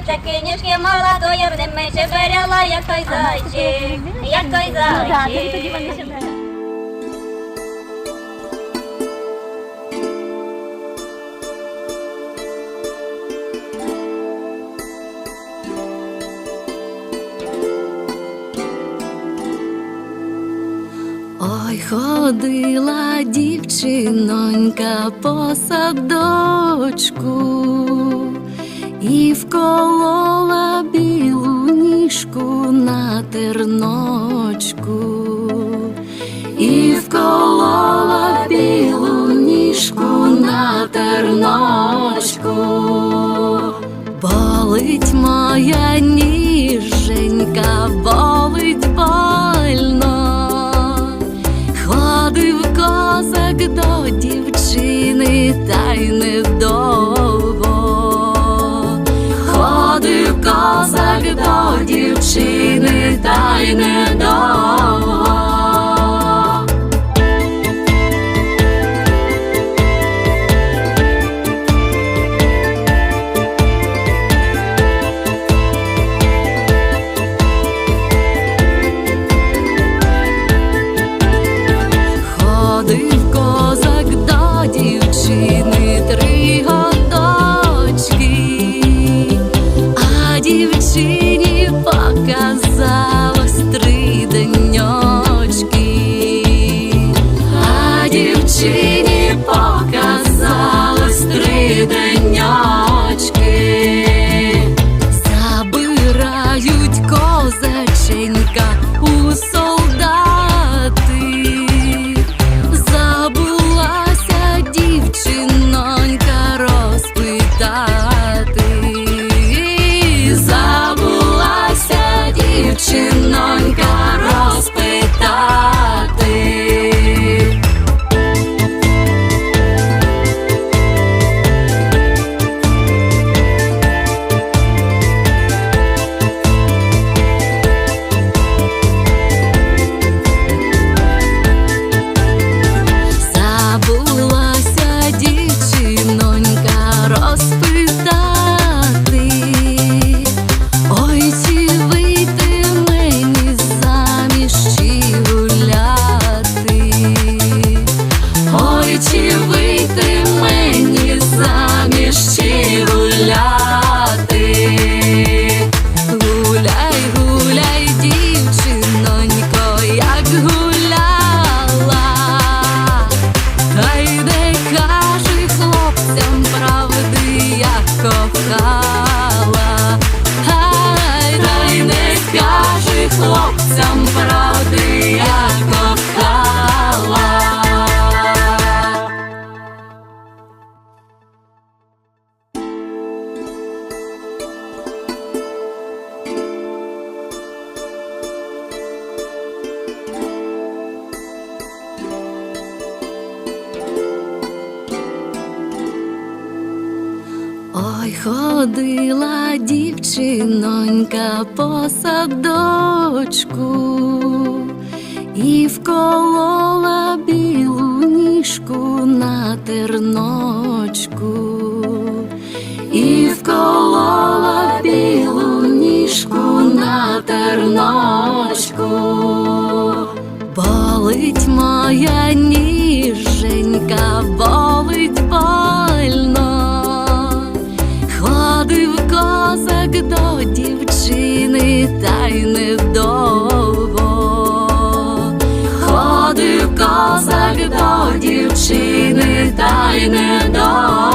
таки ніжки мала, то я в ним менше беряла, як той зайчик, як той зайчик. Ой, ходила дівчинонька по садочку і вколола білу ніжку на терночку, і вколола білу ніжку на терночку. Болить моя ніженька, болить як кохала. Ай, дай не скажи хлопцям ходила дівчинонька по садочку і вколола білу ніжку на терночку, і вколола білу ніжку на терночку. Болить моя ніженька, болить до дівчини, та й недовго. Ходив козак до дівчини, та й недовго.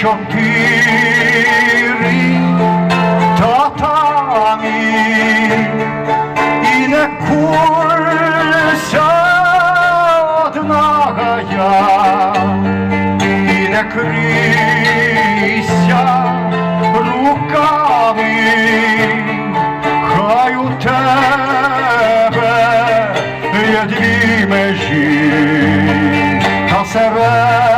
Чотири татамі. І не курся одна я. І не крийся руками, хай у тебе є дві межі, та середина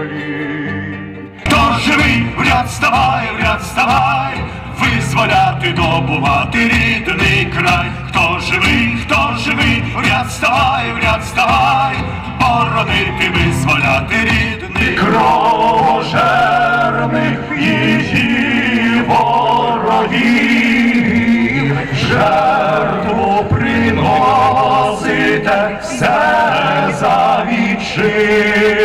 землі. Хто живий, в ряд ставай, в ряд ставай, визволяти, добувати рідний край. Хто живий, хто живий, в ряд ставай, в ряд ставай, боронити, визволяти рідний кровожерних її ворогів, жертву приносите все за вітчину.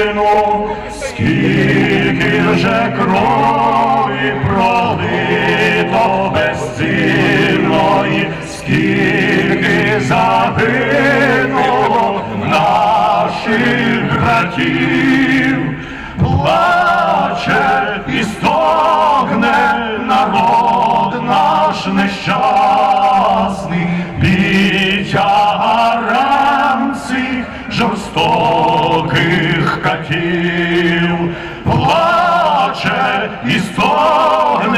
Вже крові пролито безцінної, скільки загинуло наших братів, плаче і стогне народ наш нещасний, під тягарем цих жорстоких катів плаче і стогне.